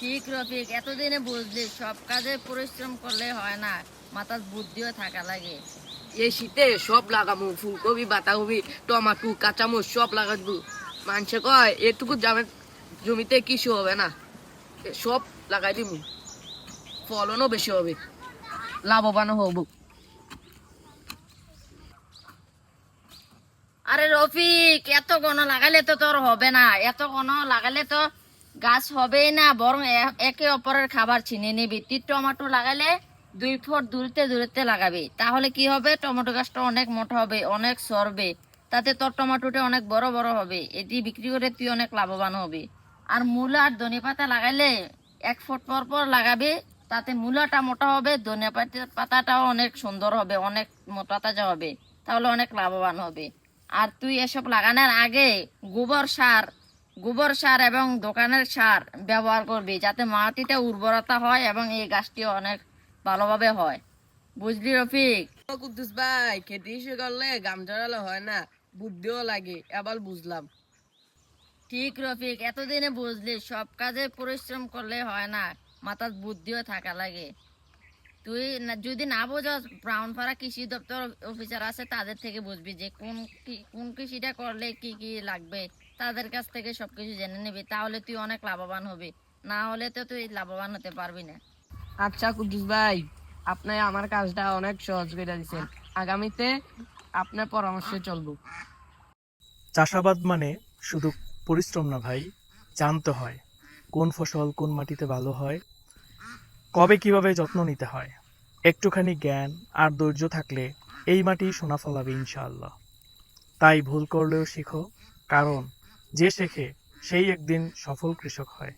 ঠিক রফিক এতদিনে বুঝলি সব কাজে পরিশ্রম করলে হয় না মাথার বুদ্ধিও থাকা লাগে। এই শীতে সব লাগামু ফুলকপি বাঁধাকপি টমাটো কাঁচামরিচ সব লাগাবো। মানুষে কয় এটুকু জামে জমিতে কিছু হবে না সব লাগাই দিব ফলনও বেশি হবে লাভবানও হব। আরে রফিক এত গণ লাগালে তো তোর হবে না এত গণ লাগালে তো গাছ হবেই না, বরং একে অপরের খাবার ছিনে নিবি। তুই টমেটো লাগালে দুই ফুট দূরতে দূরতে লাগাবে। তাহলে কি হবে? টমেটো গাছটা অনেক মোটা হবে, অনেক সরবে। তাতে তোর টমেটোটা অনেক বড় বড় হবে। এটি বিক্রি করে তুই অনেক লাভবান হবে। আর মূলা আর ধনে পাতা লাগাইলে এক ফুট পর পর লাগাবে। তাতে মূলাটা মোটা হবে, ধনে পাতা, পাতাটাও অনেক সুন্দর হবে, অনেক মোটা তাজা হবে। তাহলে অনেক লাভবান হবে। আর তুই এসব লাগানোর আগে গোবর সার গোবর সার এবং দোকানের সার ব্যবহার করবি যাতে মাটিটা উর্বরতা হয় এবং এই গাছটি অনেক ভালোভাবে হয়। বুঝলি রফিক? কুদ্দুস ভাই খেতে ইস্যু করলে গাম জড়ালে হয় না বুদ্ধিও লাগে এবার বুঝলাম। ঠিক রফিক এতদিনে বুঝলি সব কাজে পরিশ্রম করলে হয় না মাথার বুদ্ধিও থাকা লাগে। তুই যদি না বোঝাস ব্রাউনপাড়া কৃষি দপ্তর অফিসার আছে তাদের থেকে বুঝবি যে কোন কি- কোন কৃষিটা করলে কি কি লাগবে। তাদের কাছ থেকে সবকিছু জেনে নিবি তাহলে তুই অনেক লাভবান হবি। না হলে তো তুই লাভবান হতে পারবি না। আচ্ছা কুদ্দুস ভাই আপনি আমার কাজটা অনেক সহজ করে দিচ্ছেন আগামীতে আপনার পরামর্শে চলবো। চাষাবাদ মানে শুধু পরিশ্রম না ভাই জানতে হয়। কোন ফসল কোন মাটিতে ভালো হয় কবে কীভাবে যত্ন নিতে হয়? একটুখানি জ্ঞান আর ধৈর্য থাকলে এই মাটি সোনা ফলাবে ইনশাআল্লাহ। তাই ভুল করলেও শিখো, কারণ যে শেখে, সেই একদিন সফল কৃষক হয়।